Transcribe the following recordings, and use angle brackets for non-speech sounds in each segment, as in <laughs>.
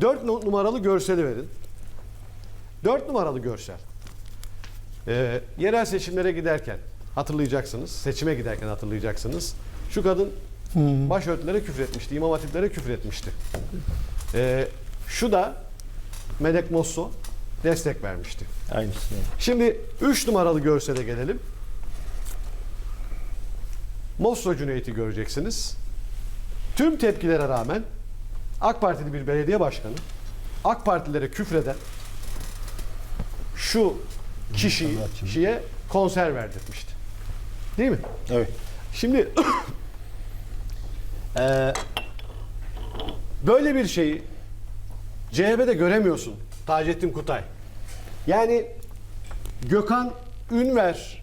4 numaralı görseli verin. 4 numaralı görsel. Ee, yerel seçimlere giderken hatırlayacaksınız. Seçime giderken hatırlayacaksınız. Şu kadın başörtülere küfretmişti. İmam hatiplere küfretmişti. Ee, şu da Melek Mosso destek vermişti. Aynısı. Şimdi 3 numaralı görsele gelelim. Mosso Cüneyt'i göreceksiniz. Tüm tepkilere rağmen AK Partili bir belediye başkanı AK Partililere küfreden şu kişiyi, kişiye konser verdirmişti. Değil mi? Evet. Şimdi <coughs> eee, böyle bir şeyi CHP'de göremiyorsun Taceddin Kutay. Yani Gökhan Ünver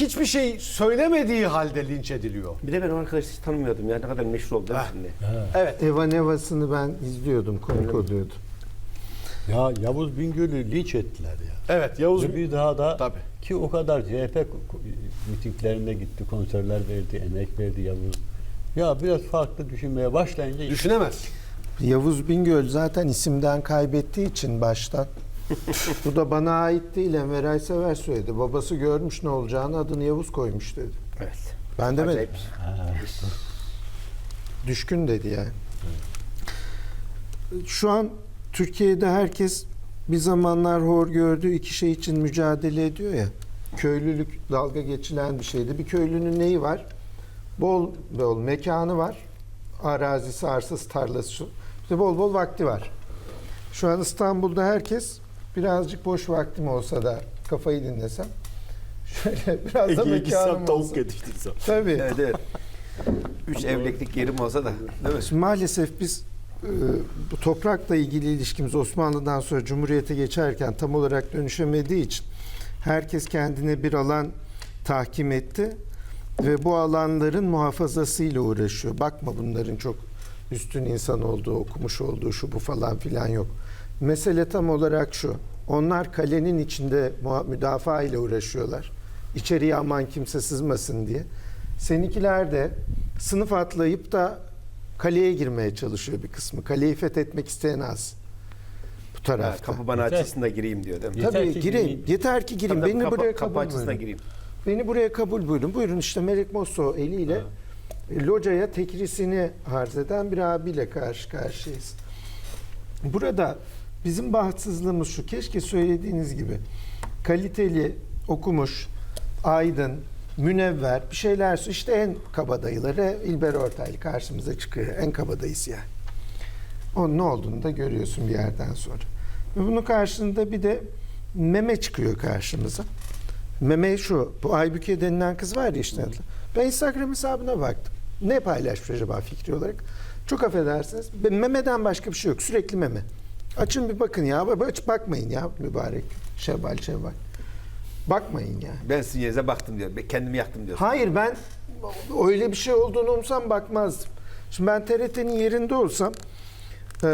hiçbir şey söylemediği halde linç ediliyor. Bir de ben o arkadaşı hiç tanımıyordum ya ne kadar meşhur oldu değil mi şimdi? Evet. Eva Nevas'ını ben izliyordum, konuk oluyordum. Ya Yavuz Bingöl'ü linç ettiler ya. Evet Yavuz Ve bir daha da Tabii. ki o kadar CHP mitinglerine gitti, konserler verdi, emek verdi Yavuz. Ya biraz farklı düşünmeye başlayınca düşünemez. Yavuz Bingöl zaten isimden kaybettiği için baştan. <laughs> Bu da bana ait değil Enver Aysever söyledi. Babası görmüş ne olacağını adını Yavuz koymuş dedi. Evet. Ben demedim. Acayip. Düşkün dedi yani. Şu an Türkiye'de herkes bir zamanlar hor gördüğü iki şey için mücadele ediyor ya. Köylülük dalga geçilen bir şeydi. Bir köylünün neyi var? Bol bol mekanı var. Arazisi, arsası, tarlası. İşte bol bol vakti var. Şu an İstanbul'da herkes birazcık boş vaktim olsa da kafayı dinlesem şöyle <laughs> biraz da mekanım olsa. yetiştirsem. Tabii. Evet evet. Üç evlilik yerim olsa da değil mi? Şimdi maalesef biz e, bu toprakla ilgili ilişkimiz Osmanlı'dan sonra Cumhuriyet'e geçerken tam olarak dönüşemediği için herkes kendine bir alan tahkim etti ve bu alanların muhafazasıyla uğraşıyor. Bakma bunların çok üstün insan olduğu, okumuş olduğu, şu bu falan filan yok. Mesele tam olarak şu. Onlar kalenin içinde müdafaa ile uğraşıyorlar. İçeriye aman kimse sızmasın diye. Seninkiler de sınıf atlayıp da kaleye girmeye çalışıyor bir kısmı. Kaleyi fethetmek isteyen az. Bu Ha, tarafta. kapı bana Yeter. açılsın da gireyim diyor değil mi? Yeter Tabii ki gireyim. gireyim. Yeter ki gireyim. Tabii, Beni kapı- buraya kapı kabul da buyurun. gireyim. Beni buraya kabul buyurun. Buyurun işte Melek Mosso eliyle e, locaya tekrisini arz eden bir abiyle karşı karşıyayız. Burada bizim bahtsızlığımız şu. Keşke söylediğiniz gibi kaliteli, okumuş, aydın, münevver bir şeyler işte en kabadayıları İlber Ortaylı karşımıza çıkıyor. En kabadayısı yani. Onun ne olduğunu da görüyorsun bir yerden sonra. Ve bunun karşılığında bir de meme çıkıyor karşımıza. Meme şu, bu Aybüke denilen kız var ya işte. Ben Instagram hesabına baktım. Ne paylaşmış acaba fikri olarak? Çok affedersiniz. Memeden başka bir şey yok. Sürekli meme. Açın bir bakın ya. Aç bakmayın ya mübarek. Şevval şevval. Bakmayın ya. Ben sizin yerinize baktım diyor. Ben kendimi yaktım diyor. Hayır ben öyle bir şey olduğunu umsam bakmazdım. Şimdi ben TRT'nin yerinde olsam eee,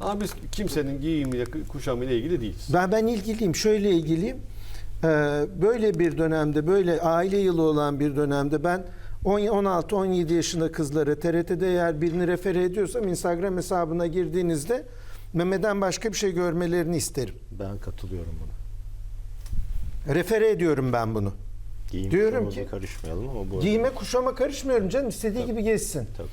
Ama biz kimsenin giyimiyle, kuşamıyla ilgili değiliz. Ben ben ilgiliyim. Şöyle ilgiliyim. Ee, böyle bir dönemde, böyle aile yılı olan bir dönemde ben 16-17 yaşında kızlara TRT'de eğer birini refere ediyorsam Instagram hesabına girdiğinizde memeden başka bir şey görmelerini isterim. Ben katılıyorum buna. Refere ediyorum ben bunu. Giyim Diyorum ki- karışmayalım ama bu Giyime kuşama karışmıyorum canım. istediği gibi gezsin. Tabii.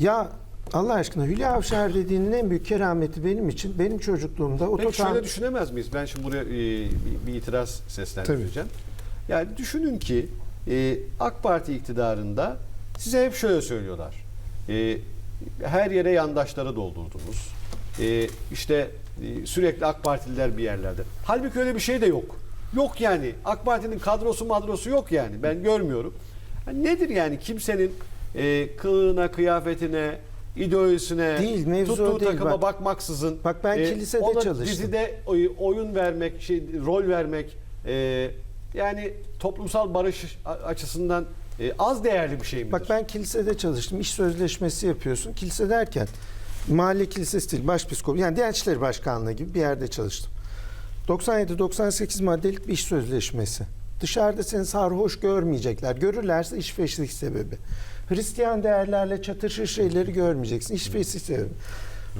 Ya Allah aşkına Hülya Avşar dediğinin en büyük kerameti benim için benim çocukluğumda Peki ototan şöyle düşünemez miyiz? Ben şimdi buraya e, bir, bir itiraz seslendireceğim. Yani düşünün ki e, AK Parti iktidarında size hep şöyle söylüyorlar. E, her yere yandaşları doldurdunuz. E, işte e, sürekli AK Partililer bir yerlerde. Halbuki öyle bir şey de yok. Yok yani. AK Parti'nin kadrosu madrosu yok yani. Ben görmüyorum. Nedir yani kimsenin e, kılığına, kıyafetine, ideolojisine, Değil, mevzu tuttuğu değil. takıma Bak- bakmaksızın Bak ben e, kilisede ona çalıştım. Dizide oy- oyun vermek, şey rol vermek e, yani toplumsal barış a- açısından e, az değerli bir şey midir? Bak ben kilisede çalıştım. İş sözleşmesi yapıyorsun. Kilise derken mahalle kilisesi değil, başpiskop. Yani Diyanet İşleri Başkanlığı gibi bir yerde çalıştım. 97-98 maddelik bir iş sözleşmesi. Dışarıda seni sarhoş görmeyecekler. Görürlerse iş feşlik sebebi. Hristiyan değerlerle çatışır şeyleri görmeyeceksin. İş feşlik sebebi.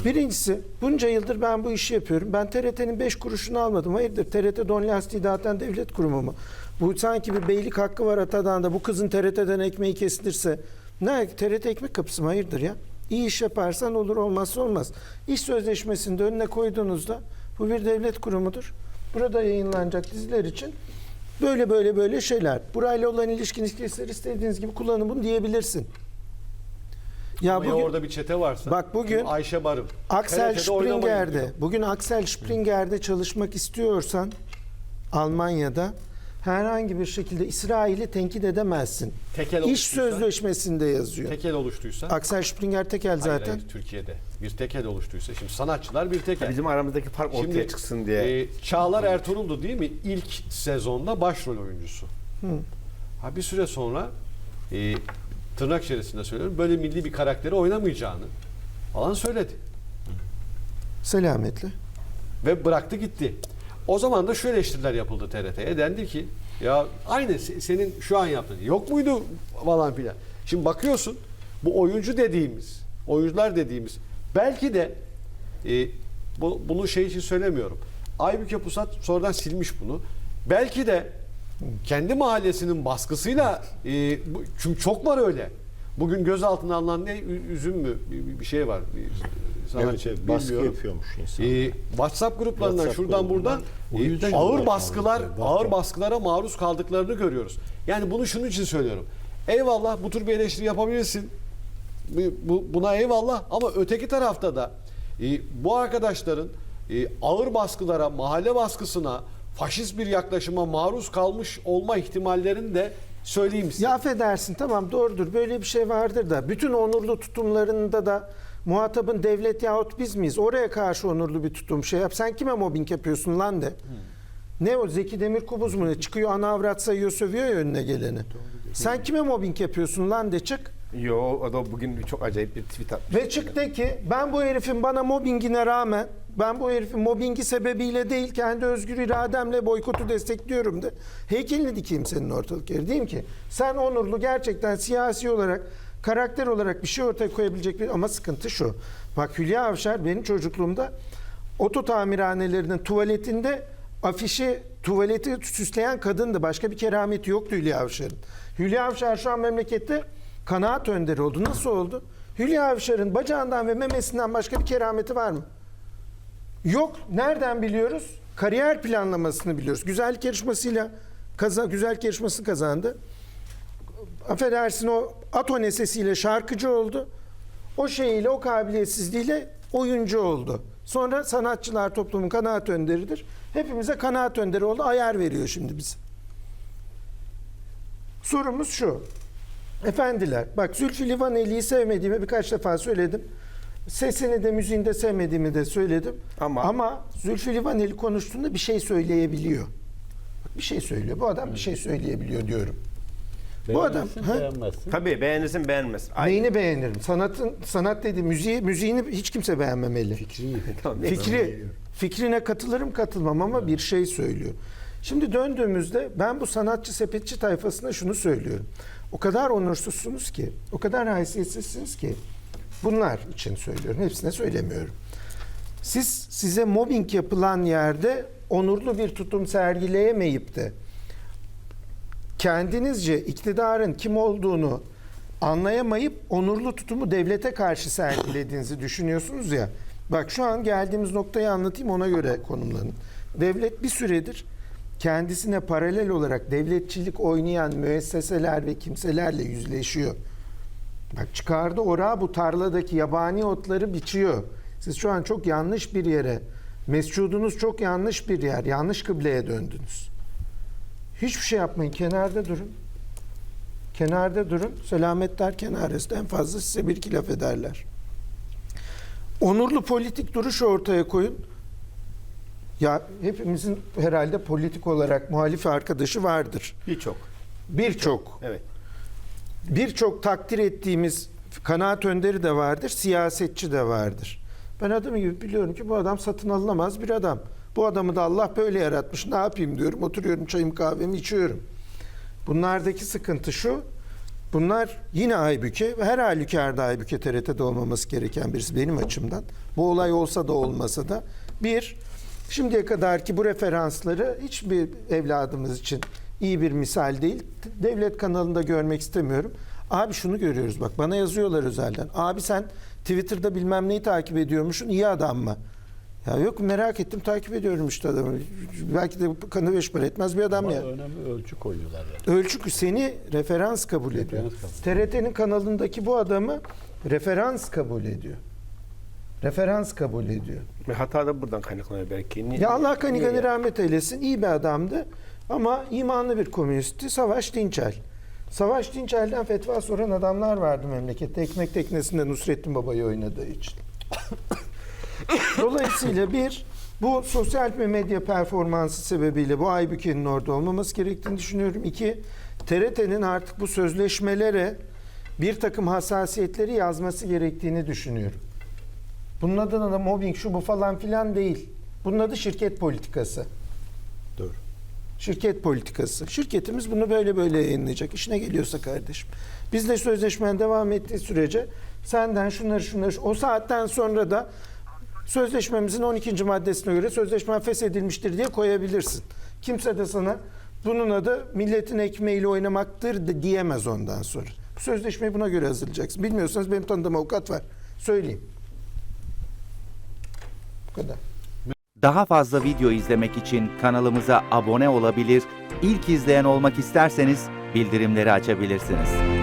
Birincisi bunca yıldır ben bu işi yapıyorum. Ben TRT'nin 5 kuruşunu almadım. Hayırdır TRT Don Lastiği dağıtan devlet kurumu mu? Bu sanki bir beylik hakkı var Atadan da bu kızın TRT'den ekmeği kesilirse. Ne TRT ekmek kapısı mı? Hayırdır ya? İyi iş yaparsan olur olmazsa olmaz. İş sözleşmesinde önüne koyduğunuzda bu bir devlet kurumudur. Burada yayınlanacak diziler için böyle böyle böyle şeyler. Burayla olan ilişkiniz ister istediğiniz gibi kullanın bunu diyebilirsin. Ya Ama ya bugün orada bir çete varsa. Bak bugün Ayşe Barım. Axel. Springer'de bugün Axel Springer'de çalışmak istiyorsan Almanya'da herhangi bir şekilde İsrail'i tenkit edemezsin. Tekel İş oluştuysa- sözleşmesinde yazıyor. Tekel oluştuysa. Axel Springer tekel Hayır, zaten. hayır, Türkiye'de bir tekel oluştuysa. Şimdi sanatçılar bir tekel. Bizim aramızdaki fark ortaya Şimdi, çıksın diye. e, Çağlar Ertuğrul'du değil mi? İlk sezonda başrol oyuncusu. Ha bir süre sonra e, tırnak içerisinde söylüyorum böyle milli bir karakteri oynamayacağını falan söyledi. Selametle. Ve bıraktı gitti. O zaman da şu eleştiriler yapıldı TRT'ye. Dendi ki ya aynı se- senin şu an yaptığın yok muydu falan filan. Şimdi bakıyorsun bu oyuncu dediğimiz, oyuncular dediğimiz belki de e, bu, bunu şey için söylemiyorum. Aybüke Pusat sonradan silmiş bunu. Belki de kendi mahallesinin baskısıyla e, bu, çünkü çok var öyle. Bugün gözaltına alınan ne üzüm mü bir şey var. Bir sanatçı, Evet, evet, baskı bilmiyorum. yapıyormuş insan. Ee, WhatsApp gruplarından WhatsApp şuradan grubundan. buradan e, ağır baskılar ağır baskılara maruz kaldıklarını görüyoruz. Yani bunu şunun için söylüyorum. Eyvallah bu tür bir eleştiri yapabilirsin. Bu, bu- buna eyvallah ama öteki tarafta da e, bu arkadaşların e, ağır baskılara, mahalle baskısına, faşist bir yaklaşıma maruz kalmış olma ihtimallerini de söyleyeyim size. Ya affedersin tamam doğrudur böyle bir şey vardır da bütün onurlu tutumlarında da muhatabın devlet yahut biz miyiz? Oraya karşı onurlu bir tutum şey yap. Sen kime mobbing yapıyorsun lan de. Ne o Zeki Demirkubuz mu ne? Çıkıyor ana avrat sayıyor sövüyor ya önüne geleni. Sen kime mobbing yapıyorsun lan de çık. Yo o da bugün çok acayip bir tweet atmış. Ve çık de ki ben bu herifin bana mobbingine rağmen ben bu herifin mobbingi sebebiyle değil kendi özgür irademle boykotu destekliyorum de. Heykelini dikeyim senin ortalık yeri diyeyim ki sen onurlu gerçekten siyasi olarak karakter olarak bir şey ortaya koyabilecek bir ama sıkıntı şu. Bak Hülya Avşar benim çocukluğumda oto tamirhanelerinin tuvaletinde afişi tuvaleti süsleyen kadındı. Başka bir kerameti yoktu Hülya Avşar'ın. Hülya Avşar şu an memlekette kanaat önderi oldu. Nasıl oldu? Hülya Avşar'ın bacağından ve memesinden başka bir kerameti var mı? Yok. Nereden biliyoruz? Kariyer planlamasını biliyoruz. Güzellik yarışmasıyla kaza, güzellik yarışması kazandı. Affedersin o ato sesiyle şarkıcı oldu. O şeyiyle, o kabiliyetsizliğiyle oyuncu oldu. Sonra sanatçılar toplumun kanaat önderidir. Hepimize kanaat önderi oldu. Ayar veriyor şimdi bize. Sorumuz şu. Efendiler, bak Zülfü Livaneli'yi sevmediğimi birkaç defa söyledim. Sesini de müziğini de sevmediğimi de söyledim. Ama- Ama Zülfü Livaneli konuştuğunda bir şey söyleyebiliyor. Bak bir şey söylüyor. Bu adam bir şey söyleyebiliyor diyorum. Bu adam- Beğenirsin, Ha? beğenmezsin. Tabii beğenirsin beğenmez. Aynı. Neyini beğenirim? Sanatın sanat dedi müziği müziğini hiç kimse beğenmemeli. Fikrini. Tamam. Fikri <laughs> fikrine katılırım katılmam ama bir şey söylüyor. Şimdi döndüğümüzde ben bu sanatçı sepetçi tayfasına şunu söylüyorum. O kadar onursuzsunuz ki, o kadar haysiyetsizsiniz ki bunlar için söylüyorum. Hepsine söylemiyorum. Siz size mobbing yapılan yerde onurlu bir tutum sergileyemeyip de kendinizce iktidarın kim olduğunu anlayamayıp onurlu tutumu devlete karşı sergilediğinizi düşünüyorsunuz ya. Bak şu an geldiğimiz noktayı anlatayım ona göre konumlanın. Devlet bir süredir kendisine paralel olarak devletçilik oynayan müesseseler ve kimselerle yüzleşiyor. Bak çıkardı orağı bu tarladaki yabani otları biçiyor. Siz şu an çok yanlış bir yere, mescudunuz çok yanlış bir yer, yanlış kıbleye döndünüz. Hiçbir şey yapmayın, kenarda durun. Kenarda durun. Selametler kenarında en fazla size bir iki laf ederler. Onurlu politik duruş ortaya koyun. Ya hepimizin herhalde politik olarak muhalif arkadaşı vardır. Birçok. Birçok. Evet. Birçok takdir ettiğimiz kanaat önderi de vardır, siyasetçi de vardır. Ben adım gibi biliyorum ki bu adam satın alınamaz bir adam. Bu adamı da Allah böyle yaratmış. Ne yapayım diyorum. Oturuyorum çayım kahvemi içiyorum. Bunlardaki sıkıntı şu. Bunlar yine Aybüke ve her halükarda Aybüke TRT'de olmaması gereken birisi benim açımdan. Bu olay olsa da olmasa da bir şimdiye kadar ki bu referansları hiçbir evladımız için iyi bir misal değil. Devlet kanalında görmek istemiyorum. Abi şunu görüyoruz bak bana yazıyorlar özelden. Abi sen Twitter'da bilmem neyi takip ediyormuşsun iyi adam mı? Ya yok merak ettim takip ediyorum işte adamı. Belki de kanı beş para etmez bir adam Ama ya. önemli ölçü koyuyorlar yani. Ölçü seni referans kabul ediyor. Referans kabul. TRT'nin kanalındaki bu adamı referans kabul ediyor. Referans kabul ediyor. Ve hata da buradan kaynaklanıyor belki. Niye- Ya Allah kanı niye gani ya? rahmet eylesin. iyi bir adamdı. Ama imanlı bir komünistti. Savaş Dinçel. Savaş Dinçel'den fetva soran adamlar vardı memlekette. Ekmek teknesinde Nusrettin Baba'yı oynadığı için. <coughs> Dolayısıyla bir, bu sosyal medya performansı sebebiyle bu Aybüke'nin orada olmaması gerektiğini düşünüyorum. İki, TRT'nin artık bu sözleşmelere bir takım hassasiyetleri yazması gerektiğini düşünüyorum. Bunun adına da mobbing şu bu falan filan değil. Bunun adı şirket politikası. Doğru. Şirket politikası. Şirketimiz bunu böyle böyle yayınlayacak. İşine geliyorsa kardeşim. Biz de sözleşmen devam ettiği sürece senden şunları şunları o saatten sonra da sözleşmemizin 12. maddesine göre sözleşmen feshedilmiştir diye koyabilirsin. Kimse de sana bunun adı milletin ekmeğiyle oynamaktır de diyemez ondan sonra. Bu sözleşmeyi buna göre hazırlayacaksın. Bilmiyorsanız benim tanıdığım avukat var. Söyleyeyim. Bu kadar. Daha fazla video izlemek için kanalımıza abone olabilir, ilk izleyen olmak isterseniz bildirimleri açabilirsiniz.